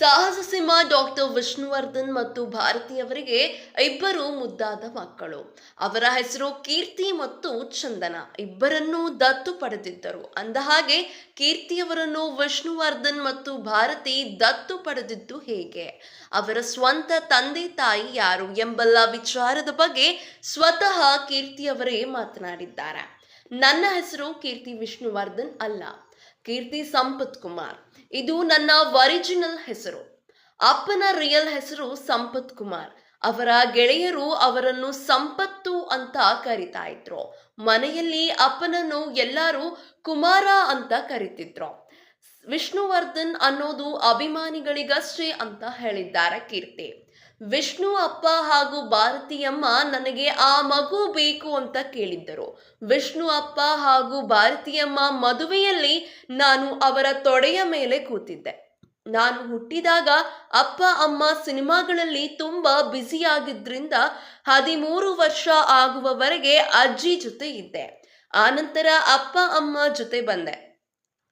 ಸಾಹಸ ಸಿಂಹ ಡಾಕ್ಟರ್ ವಿಷ್ಣುವರ್ಧನ್ ಮತ್ತು ಭಾರತಿ ಅವರಿಗೆ ಇಬ್ಬರು ಮುದ್ದಾದ ಮಕ್ಕಳು. ಅವರ ಹೆಸರು ಕೀರ್ತಿ ಮತ್ತು ಚಂದನ. ಇಬ್ಬರನ್ನೂ ದತ್ತು ಪಡೆದಿದ್ದರು. ಅಂದಹಾಗೆ, ಕೀರ್ತಿಯವರನ್ನು ವಿಷ್ಣುವರ್ಧನ್ ಮತ್ತು ಭಾರತಿ ದತ್ತು ಪಡೆದಿದ್ದು ಹೇಗೆ? ಅವರ ಸ್ವಂತ ತಂದೆ ತಾಯಿ ಯಾರು ಎಂಬಲ್ಲ ವಿಚಾರದ ಬಗ್ಗೆ ಸ್ವತಃ ಕೀರ್ತಿಯವರೇ ಮಾತನಾಡಿದ್ದಾರೆ. ನನ್ನ ಹೆಸರು ಕೀರ್ತಿ ವಿಷ್ಣುವರ್ಧನ್ ಅಲ್ಲ. ಕೀರ್ತಿ ಸಂಪತ್ ಕುಮಾರ್. ಇದು ನನ್ನ ಒರಿಜಿನಲ್ ಹೆಸರು. ಅಪ್ಪನ ರಿಯಲ್ ಹೆಸರು ಸಂಪತ್ ಕುಮಾರ್. ಅವರ ಗೆಳೆಯರು ಅವರನ್ನು ಸಂಪತ್ತು ಅಂತ ಕರಿತಾ ಇದ್ರು. ಮನೆಯಲ್ಲಿ ಅಪ್ಪನನ್ನು ಎಲ್ಲರೂ ಕುಮಾರ ಅಂತ ಕರಿತಿದ್ರು. ವಿಷ್ಣುವರ್ಧನ್ ಅನ್ನೋದು ಅಭಿಮಾನಿಗಳಿಗಷ್ಟೇ ಅಂತ ಹೇಳಿದ್ದಾರೆ ಕೀರ್ತಿ. ವಿಷ್ಣು ಅಪ್ಪ ಹಾಗೂ ಭಾರತಿಯಮ್ಮ ನನಗೆ ಆ ಮಗು ಬೇಕು ಅಂತ ಕೇಳಿದ್ದರು. ವಿಷ್ಣು ಅಪ್ಪ ಹಾಗೂ ಭಾರತಿಯಮ್ಮ ಮದುವೆಯಲ್ಲಿ ನಾನು ಅವರ ತೊಡೆಯ ಮೇಲೆ ಕೂತಿದ್ದೆ. ನಾನು ಹುಟ್ಟಿದಾಗ ಅಪ್ಪ, ಅಮ್ಮ ಸಿನಿಮಾಗಳಲ್ಲಿ ತುಂಬಾ ಬ್ಯುಸಿಯಾಗಿದ್ದರಿಂದ ಹದಿಮೂರು ವರ್ಷ ಆಗುವವರೆಗೆ ಅಜ್ಜಿ ಜೊತೆ ಇದ್ದೆ. ಆನಂತರ ಅಪ್ಪ, ಅಮ್ಮ ಜೊತೆ ಬಂದೆ.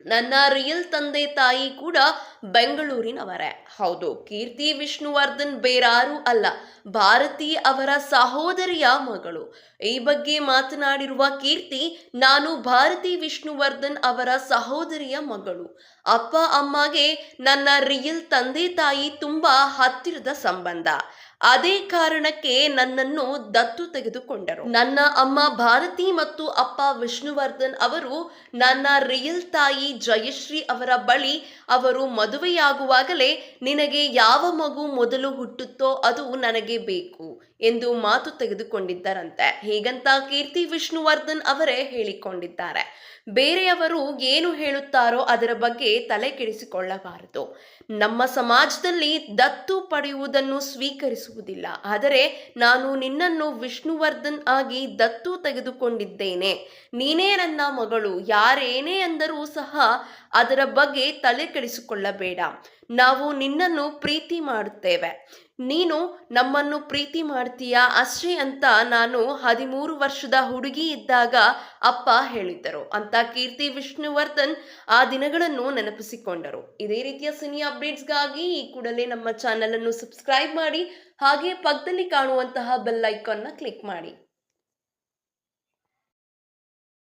ನನ್ನ ರಿಯಲ್ ತಂದೆ ತಾಯಿ ಕೂಡ ಬೆಂಗಳೂರಿನವರೇ. ಹೌದು, ಕೀರ್ತಿ ವಿಷ್ಣುವರ್ಧನ್ ಬೇರಾರು ಅಲ್ಲ, ಭಾರತಿ ಅವರ ಸಹೋದರಿಯ ಮಗಳು. ಈ ಬಗ್ಗೆ ಮಾತನಾಡಿರುವ ಕೀರ್ತಿ, ನಾನು ಭಾರತಿ ವಿಷ್ಣುವರ್ಧನ್ ಅವರ ಸಹೋದರಿಯ ಮಗಳು. ಅಪ್ಪ, ಅಮ್ಮಗೆ ನನ್ನ ರಿಯಲ್ ತಂದೆ ತಾಯಿ ತುಂಬಾ ಹತ್ತಿರದ ಸಂಬಂಧ. ಅದೇ ಕಾರಣಕ್ಕೆ ನನ್ನನ್ನು ದತ್ತು ತೆಗೆದುಕೊಂಡರು. ನನ್ನ ಅಮ್ಮ ಭಾರತಿ ಮತ್ತು ಅಪ್ಪ ವಿಷ್ಣುವರ್ಧನ್ ಅವರು ನನ್ನ ರಿಯಲ್ ತಾಯಿ ಜಯಶ್ರೀ ಅವರ ಬಳಿ ಅವರು ಮದುವೆಯಾಗುವಾಗಲೇ ನಿನಗೆ ಯಾವ ಮಗು ಮೊದಲು ಹುಟ್ಟುತ್ತೋ ಅದು ನನಗೆ ಬೇಕು ಎಂದು ಮಾತು ತೆಗೆದುಕೊಂಡಿದ್ದರಂತೆ. ಹೀಗಂತ ಕೀರ್ತಿ ವಿಷ್ಣುವರ್ಧನ್ ಅವರೇ ಹೇಳಿಕೊಂಡಿದ್ದಾರೆ. ಬೇರೆಯವರು ಏನು ಹೇಳುತ್ತಾರೋ ಅದರ ಬಗ್ಗೆ ತಲೆ ಕೆಡಿಸಿಕೊಳ್ಳಬಾರದು ನಮ್ಮ ಸಮಾಜದಲ್ಲಿ ದತ್ತು ಪಡೆಯುವುದನ್ನು ಸ್ವೀಕರಿಸುವುದಿಲ್ಲ ಆದರೆ ನಾನು ನಿನ್ನನ್ನು ವಿಷ್ಣುವರ್ಧನ್ ಆಗಿ ದತ್ತು ತೆಗೆದುಕೊಂಡಿದ್ದೇನೆ. ನೀನೇ ನನ್ನ ಮಗಳು. ಯಾರೇನೇ ಅಂದರೂ ಸಹ ಅದರ ಬಗ್ಗೆ ತಲೆ ಕೆಡಿಸಿಕೊಳ್ಳಬೇಡ. ನಾವು ನಿನ್ನನ್ನು ಪ್ರೀತಿ ಮಾಡುತ್ತೇವೆ. ನೀನು ನಮ್ಮನ್ನು ಪ್ರೀತಿ ಮಾಡ್ತೀಯಾ? ಅಷ್ಟೇ ಅಂತ ನಾನು ಹದಿಮೂರು ವರ್ಷದ ಹುಡುಗಿ ಇದ್ದಾಗ ಅಪ್ಪ ಹೇಳಿದ್ದರು. ಅಂತ ಕೀರ್ತಿ ವಿಷ್ಣುವರ್ಧನ್ ಆ ದಿನಗಳನ್ನು ನೆನಪಿಸಿಕೊಂಡರು. ಇದೇ ರೀತಿಯ ಸಿನಿ ಅಪ್ಡೇಟ್ಸ್ಗಾಗಿ ಈ ಕೂಡಲೇ ನಮ್ಮ ಚಾನಲನ್ನು ಸಬ್ಸ್ಕ್ರೈಬ್ ಮಾಡಿ, ಹಾಗೆ ಪಕ್ಕದಲ್ಲಿ ಕಾಣುವಂತಹ ಬೆಲ್ ಐಕಾನ್ನ ಕ್ಲಿಕ್ ಮಾಡಿ.